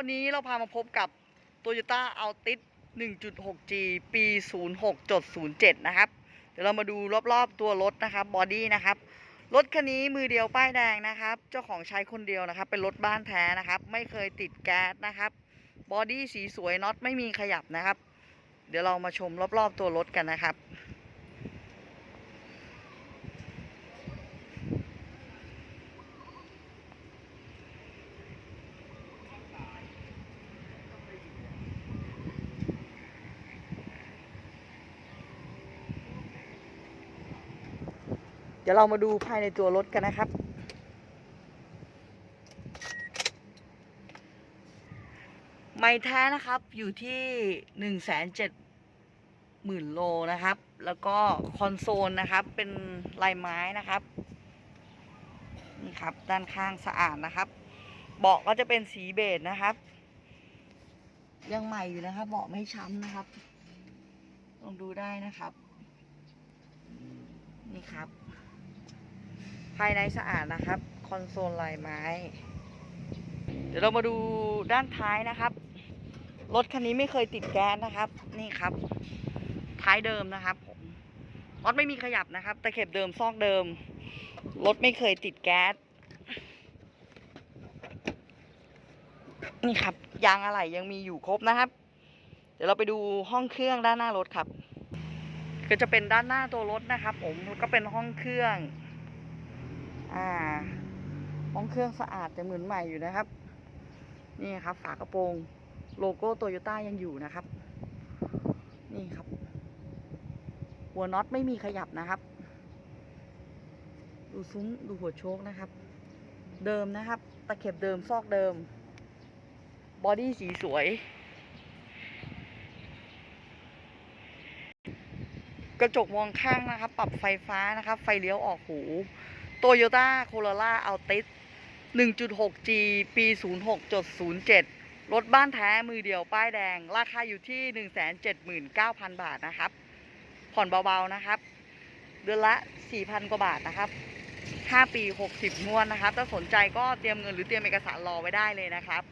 วันนี้เราพามาพบกับ Toyota Altis 1.6G ปี 06.07 นะครับ เดี๋ยวเรามาดูรอบๆตัวรถนะครับบอดี้นะครับ รถคันนี้มือเดียวป้ายแดงนะครับ เจ้าของใช้คนเดียวนะครับ เป็นรถบ้านแท้นะครับ ไม่เคยติดแก๊สนะครับ บอดี้สีสวยน็อตไม่มีขยับนะครับ เดี๋ยวเรามาชมรอบๆตัวรถกันนะครับ ดี๋ยวเรามาดูภายในตัวรถกันนะครับ ไม่แท้นะครับอยู่ที่หนึ่งแสนเจ็ดหมื่นโลนะครับ แล้วก็คอนโซลนะครับ เป็นลายไม้นะครับ นี่ครับ ด้านข้างสะอาดนะครับ เบาะก็จะเป็นสีเบจนะครับ ยังใหม่อยู่นะครับเบาะไม่ช้ำนะครับ ลองดูได้นะครับ นี่ครับ ภายในสะอาดนะครับ คอนโซลลายไม้ เดี๋ยวเรามาดูด้านท้ายนะครับ รถคันนี้ไม่เคยติดแก๊สนะครับ นี่ครับ ท้ายเดิมนะครับผมรถไม่มีขยับนะครับตะเข็บเดิมซอกเดิม รถไม่เคยติดแก๊ส นี่ครับ ยางอะไหล่ยังมีอยู่ครบนะครับ เดี๋ยวเราไปดูห้องเครื่องด้านหน้ารถครับ ก็จะเป็นด้านหน้าตัวรถนะครับ ผมก็เป็นห้องเครื่อง อ่าห้องเครื่องสะอาดแต่เหมือนใหม่อยู่นะครับ นี่ครับ ฝากระโปรงโลโก้โตโยต้ายังอยู่นะครับ นี่ครับ หัวน็อตไม่มีขยับนะครับ ดูซุ้มดูหัวโชคนะครับ เดิมนะครับ ตะเข็บเดิมซอกเดิม บอดี้สีสวย กระจกมองข้างนะครับ ปรับไฟฟ้านะครับ ไฟเลี้ยวออกหู โตโยต้าโคโรล่าอัลติส 1.6G ปี 06.07 รถบ้านแท้มือเดียวป้ายแดง ราคาอยู่ที่ 179,000 บาทนะครับ ผ่อนเบาๆนะครับ เดือนละ 4,000 กว่าบาทนะครับ 5 ปี 60งวดนะครับ ถ้าสนใจก็เตรียมเงินหรือเตรียมเอกสารรอไว้ได้เลยนะครับ